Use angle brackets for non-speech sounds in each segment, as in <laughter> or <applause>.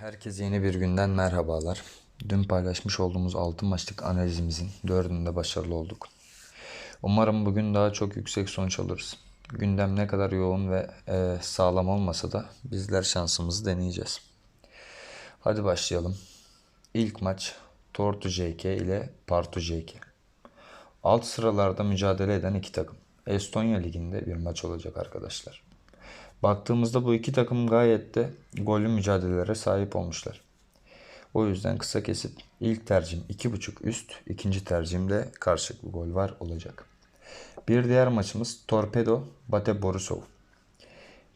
Herkese yeni bir günden merhabalar. Dün paylaşmış olduğumuz 6 maçlık analizimizin dördünde başarılı olduk. Umarım bugün daha çok yüksek sonuç alırız. Gündem ne kadar yoğun ve e, sağlam olmasa da bizler şansımızı deneyeceğiz. Hadi başlayalım. İlk maç Tortu JK ile Partu JK. Alt sıralarda mücadele eden iki takım. Estonya Ligi'nde bir maç olacak arkadaşlar. Baktığımızda bu iki takım gayet de gollü mücadelelere sahip olmuşlar. O yüzden kısa kesip ilk tercihim 2.5 üst, ikinci tercihimde karşılıklı gol var olacak. Bir diğer maçımız Torpedo Bate Borisov.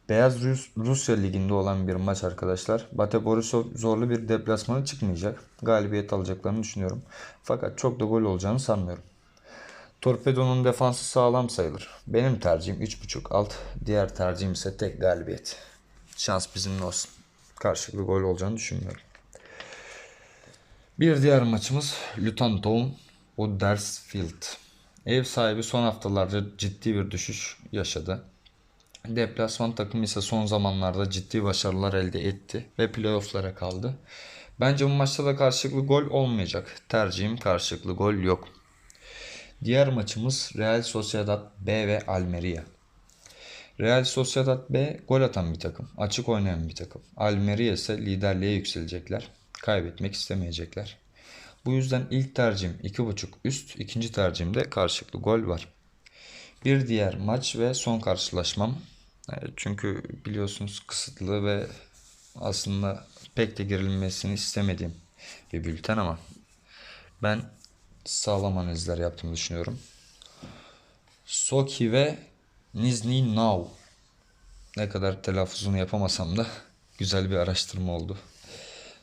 Beyaz Rus, Rusya Ligi'nde olan bir maç arkadaşlar. Bate Borisov zorlu bir deplasmana çıkmayacak. Galibiyet alacaklarını düşünüyorum. Fakat çok da gol olacağını sanmıyorum. Torpedo'nun defansı sağlam sayılır. Benim tercihim 3.5 alt. Diğer tercihim ise tek galibiyet. Şans bizimle olsun. Karşılıklı gol olacağını düşünmüyorum. Bir diğer maçımız Luton Town Huddersfield. Ev sahibi son haftalarda ciddi bir düşüş yaşadı. Deplasman takımı ise son zamanlarda ciddi başarılar elde etti ve playofflara kaldı. Bence bu maçta da karşılıklı gol olmayacak. Tercihim karşılıklı gol yok. Diğer maçımız Real Sociedad B ve Almeria. Real Sociedad B gol atan bir takım. Açık oynayan bir takım. Almeria ise liderliğe yükselecekler. Kaybetmek istemeyecekler. Bu yüzden ilk tercihim 2.5 üst, ikinci tercihimde karşılıklı gol var. Bir diğer maç ve son karşılaşmam. E, Çünkü biliyorsunuz kısıtlı ve aslında pek de girilmesini istemediğim bir bülten ama ben sağlam analizler yaptığımı düşünüyorum. Soki ve Nizhny Now. Ne kadar telaffuzunu yapamasam da <laughs> güzel bir araştırma oldu.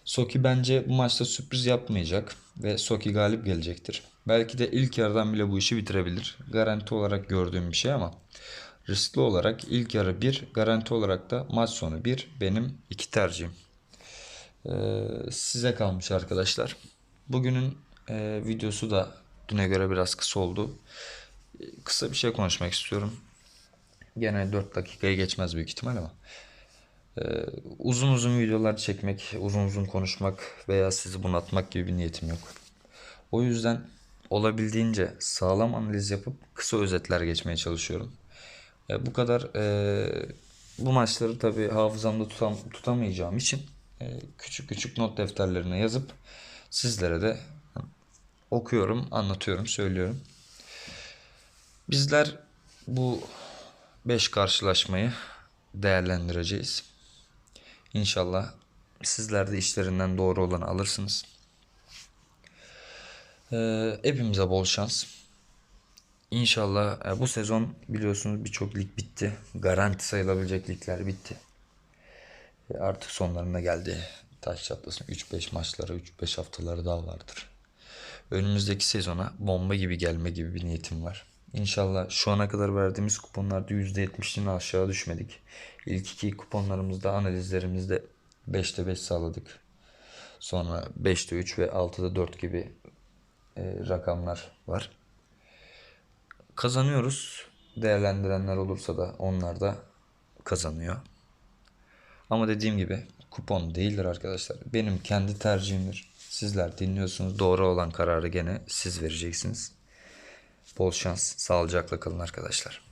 Soki bence bu maçta sürpriz yapmayacak ve Soki galip gelecektir. Belki de ilk yarıdan bile bu işi bitirebilir. Garanti olarak gördüğüm bir şey ama riskli olarak ilk yarı 1, garanti olarak da maç sonu 1 benim iki tercihim. Ee, size kalmış arkadaşlar. Bugünün e, videosu da düne göre biraz kısa oldu. E, Kısa bir şey konuşmak istiyorum. Gene 4 dakikaya geçmez büyük ihtimal ama. e, uzun uzun videolar çekmek, uzun uzun konuşmak veya sizi bunaltmak gibi bir niyetim yok. O yüzden olabildiğince sağlam analiz yapıp kısa özetler geçmeye çalışıyorum. E, bu kadar e, bu maçları tabii hafızamda tutam, tutamayacağım için e, küçük küçük not defterlerine yazıp sizlere de okuyorum, anlatıyorum, söylüyorum. Bizler bu 5 karşılaşmayı değerlendireceğiz. İnşallah sizler de işlerinden doğru olanı alırsınız. Ee, hepimize bol şans. İnşallah e, bu sezon biliyorsunuz birçok lig bitti. Garanti sayılabilecek ligler bitti. E, artık sonlarına geldi. Taş çatlasın 3-5 maçları, 3-5 haftaları daha vardır. Önümüzdeki sezona bomba gibi gelme gibi bir niyetim var. İnşallah şu ana kadar verdiğimiz kuponlarda %70'in aşağı düşmedik. İlk iki kuponlarımızda analizlerimizde 5'te 5 sağladık. Sonra 5'te 3 ve 6'da 4 gibi e, rakamlar var. Kazanıyoruz. Değerlendirenler olursa da onlar da kazanıyor. Ama dediğim gibi kupon değildir arkadaşlar. Benim kendi tercihimdir. Sizler dinliyorsunuz. Doğru olan kararı gene siz vereceksiniz. Bol şans. Sağlıcakla kalın arkadaşlar.